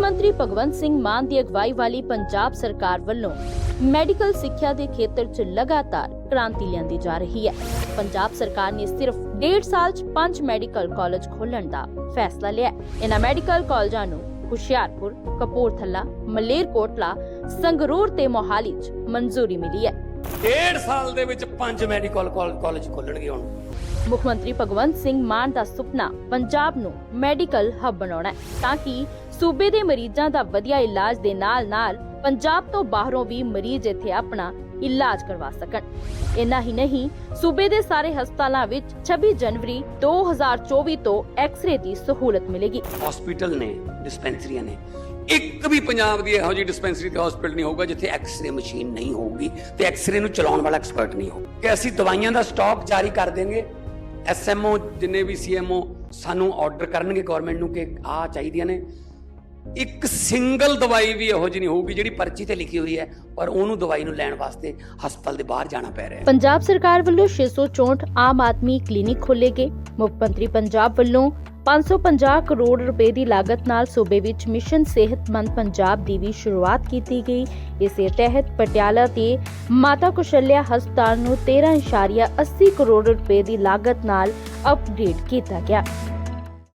ਮੰਤਰੀ ਭਗਵੰਤ ਸਿੰਘ ਮਾਨ ਦੀ ਅਗਵਾਈ ਵਾਲੀ ਪੰਜਾਬ ਸਰਕਾਰ ਵੱਲੋਂ ਮੈਡੀਕਲ ਸਿੱਖਿਆ ਦੇ ਖੇਤਰ 'ਚ ਲਗਾਤਾਰ ਕ੍ਰਾਂਤੀ ਲਿਆਂਦੀ ਜਾ ਰਹੀ ਹੈ। ਪੰਜਾਬ ਸਰਕਾਰ ਨੇ ਸਿਰਫ 1.5 ਸਾਲ 'ਚ 5 ਮੈਡੀਕਲ ਕਾਲਜ ਖੋਲਣ ਦਾ ਫੈਸਲਾ ਲਿਆ ਹੈ। ਇਹਨਾਂ ਮੈਡੀਕਲ ਕਾਲਜਾਂ ਨੂੰ ਹੁਸ਼ਿਆਰਪੁਰ, ਕਪੂਰਥਲਾ, ਮਲੇਰਕੋਟਲਾ, ਸੰਗਰੂਰ ਤੇ ਮੋਹਾਲੀ 'ਚ ਮਨਜ਼ੂਰੀ ਮਿਲੀ ਹੈ। ਡੇਢ ਸਾਲ ਦੇ ਵਿੱਚ ਪੰਜ ਮੈਡੀਕਲ ਕਾਲਜ ਖੋਲਣਗੇ ਹੁਣ। ਮੁੱਖ ਮੰਤਰੀ ਭਗਵੰਤ ਸਿੰਘ ਮਾਨ ਦਾ ਸੁਪਨਾ ਪੰਜਾਬ ਨੂੰ ਮੈਡੀਕਲ ਹੱਬ ਬਣਾਉਣਾ ਹੈ, ਤਾਂ ਕਿ ਸੂਬੇ ਦੇ ਮਰੀਜ਼ਾਂ ਦਾ ਵਧੀਆ ਇਲਾਜ ਦੇ ਨਾਲ-ਨਾਲ ਪੰਜਾਬ ਤੋਂ ਬਾਹਰੋਂ ਵੀ ਮਰੀਜ਼ ਇੱਥੇ ਆਪਣਾ ਇਲਾਜ ਕਰਵਾ ਸਕਣ। ਇੰਨਾ ਹੀ ਨਹੀਂ, ਸੂਬੇ ਦੇ ਸਾਰੇ ਹਸਪਤਾਲਾਂ ਵਿੱਚ 26 ਜਨਵਰੀ 2024 ਤੋਂ ਐਕਸ-ਰੇ ਦੀ ਸਹੂਲਤ ਮਿਲੇਗੀ। ਹਸਪੀਟਲ ਨੇ, ਡਿਸਪੈਂਸਰੀਆਂ ਨੇ, ਇੱਕ ਵੀ ਪੰਜਾਬ ਦੀ ਇਹੋ ਜਿਹੀ ਡਿਸਪੈਂਸਰੀ ਤੇ ਹਸਪੀਟਲ ਨਹੀਂ ਹੋਊਗਾ ਜਿੱਥੇ ਐਕਸ-ਰੇ ਮਸ਼ੀਨ ਨਹੀਂ ਹੋਊਗੀ ਤੇ ਐਕਸ-ਰੇ ਨੂੰ ਚਲਾਉਣ ਵਾਲਾ ਐਕਸਪਰਟ ਨਹੀਂ ਹੋਊਗਾ ਕਿ ਅਸੀਂ ਦਵਾਈਆਂ ਦਾ ਸਟਾਕ ਜਾਰੀ ਕਰ ਦੇਂਗੇ ਐਸਐਮਓ ਜਿੰਨੇ ਵੀ ਸੀਐਮਓ ਸਾਨੂੰ ਆਰਡਰ ਕਰਨਗੇ ਗਵਰਨਮੈਂਟ ਨੂੰ ਕਿ ਆ ਚਾਹੀਦੀਆਂ ਨੇ। ਇੱਕ ਸਿੰਗਲ ਦਵਾਈ ਵੀ ਇਹੋ ਜਿਹੀ ਨਹੀਂ ਹੋਊਗੀ ਜਿਹੜੀ ਪਰਚੀ ਤੇ ਲਿਖੀ ਹੋਈ ਹੈ, ਪਰ ਉਹਨੂੰ ਦਵਾਈ ਨੂੰ ਲੈਣ ਵਾਸਤੇ ਹਸਪਤਾਲ ਦੇ ਬਾਹਰ ਜਾਣਾ ਪੈ ਰਿਹਾ ਹੈ। ਪੰਜਾਬ ਸਰਕਾਰ ਵੱਲੋਂ 664 ਆਮ ਆਦਮੀ ਕਲੀਨਿਕ ਖੋਲੇ ਗਏ। ਮੁੱਖ ਮੰਤਰੀ ਪੰਜਾਬ ਵੱਲੋਂ 550 ਕਰੋੜ ਰੁਪਏ ਦੀ ਲਾਗਤ ਨਾਲ ਸੂਬੇ ਵਿੱਚ ਮਿਸ਼ਨ ਸਿਹਤਮੰਦ ਪੰਜਾਬ ਦੀ ਵੀ ਸ਼ੁਰੂਆਤ ਕੀਤੀ ਗਈ। ਇਸੇ ਤਹਿਤ ਪਟਿਆਲਾ ਤੇ ਮਾਤਾ ਕੁਸ਼ਲਿਆ ਹਸਪਤਾਲ ਨੂੰ 13.80 ਕਰੋੜ ਰੁਪਏ ਦੀ ਲਾਗਤ ਨਾਲ ਅਪਗ੍ਰੇਡ ਕੀਤਾ ਗਿਆ।